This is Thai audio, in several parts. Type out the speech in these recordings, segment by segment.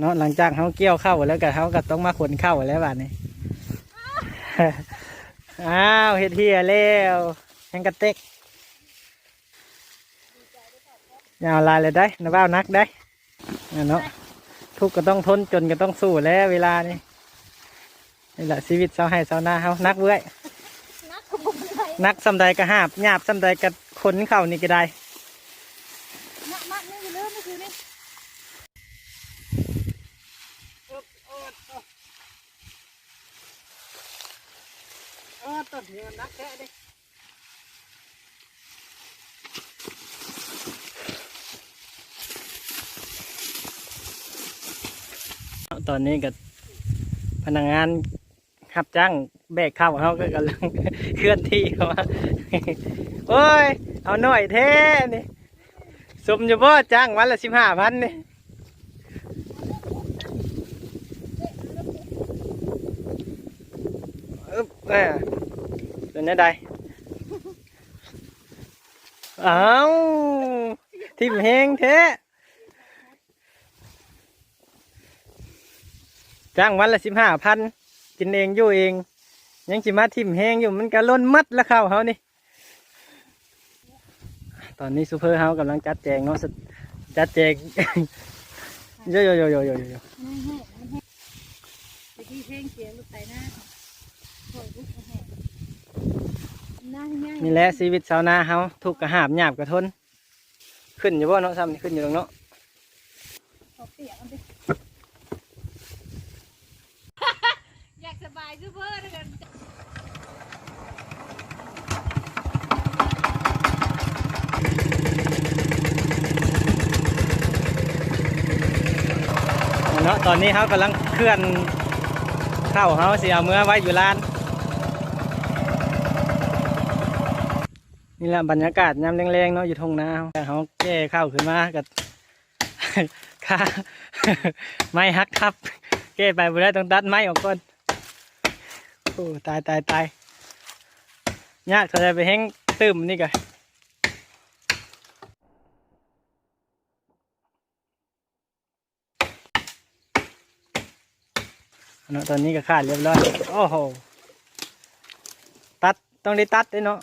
เนาะหลังจากเขาเกี่ยวเข้าวแล้วก็เขาก็ต้องมาขนเข้าวแล้วบัดนี้อ้าวเฮ็ดเฮียแล้วแหงกระเต็กยาวลายเลยได้นะบ้าวนักได้นั่นเนาะทุกข์ก็ต้องทนจนก็ต้องสู้แล้วเวลานี่นี่แหละชีวิตเสาให้เสาหน้าเขานักเว้ยนักขบวนไทยนักสำใดก็หาบหยาบสำใดก็ขนเข้านี่ก็ได้ นักมัดนี่อยู่ เองนี่คือต้นนี้มันนักแค่ดิตอนนี้กับพนักงานขับจ้างแบกข้าวเขาก็กำลังเคลื่อนที่เขามาโอ้ย เอาหน่อยแท้นี่สมอยู่บ่จ้างวันละสิบห้าพันนี่ อึ๊บแม่เป็นยังไงอ้าวทิมเฮงแท้จ้างวันละสิบห้าพันกินเองอยู่เอง ยังสิมาทิมเฮงอยู่มันก็ล้นมัดแล้วข้าวเขานี่ ตอนนี้ซูเปอร์เฮากำลังจัดแจงเนาะสจัดแจงโยโยโยโยโยโยมั นแห้งมันแห้งตะกี้เพลงเสียงลูกไต่หน้าโอยลูกแห้งหน้าง่ายนี่แหละชีวิตชาวนาเฮาทุกข์กระหาบหยาบกระทน ขึ้นอยู่บ่เนาะซ้ำนี่ขึ้นอยู่ตรงเนาะขอเปียกมันดิอยากสบายซูเปอร์นะกันเนาะตอนนี้เฮากำลังเคลื่อนเข้าเฮาสิเอาเมื่อไว้อยู่ลาน นี่แหละบรรยากาศยามแรงๆเนาะอยู่ทงนาแต่เฮาแก้ข้าวขึ้นมากับค่าไม้ฮักทับ แก้ไปบ่ได้ต้องตัดไม้ออกก่อนโอ้ตายตายตายยากเท่าไรไปแห้งตึมนี่กะเนาะตอนนี้ก็ขาดเรียบร้อย โอ้โห ตัด ต้องได้ตัดด้วยเนาะ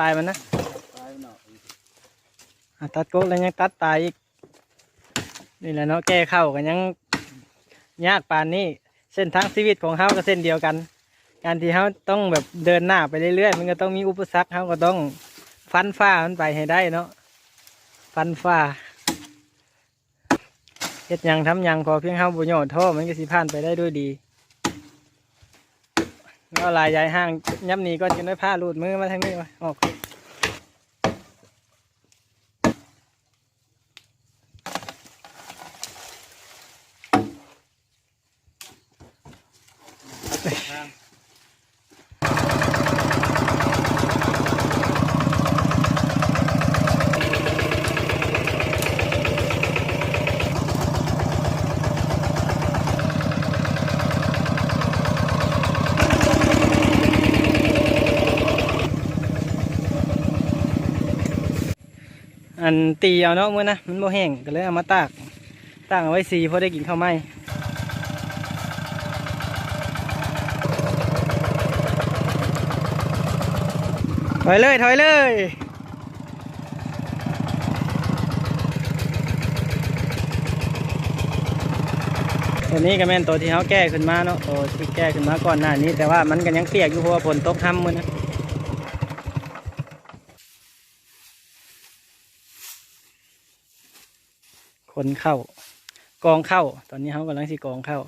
ปลายมันนะอะตัดโกแล้วยังตัดตายอีก นี่แหละเนาะแก้เข้ากันยังยากปานนี้ เส้นทางชีวิตของเขาก็เส้นเดียวกัน การที่เขาต้องแบบเดินหน้าไปเรื่อยๆมันก็ต้องมีอุปสรรคเขาก็ต้องฟันฟ้ามันไปให้ได้เนาะฟันฟ้าเฮ็ดยังทำยังพอเพียงเขาบุญโยท้อมันก็สิผ่านไปได้ด้วยดี ก็ลายยายห้างย่ำหนีก่อนกินด้วยผ้าลูดมือมาทางนี้วะออก อันตีเอาเนาะมื่อนะมันโมแห้งก็เลยเอามาตากตากเอาไว้สีเพอได้กินข้าวไหมถอยเลยถอยเลยตัวนี้ก็แม่นตัวที่เขาแก้ขึ้นมาเนาะตัวที่แก้ขึ้นมาก่อนหน้านี้ แต่ว่ามันก็ยังเปียกอยู่เพราะว่าฝนตกห้ำมือนะ คนเข้ากองเข้า ตอนนี้เขากำลังสิกองเข้า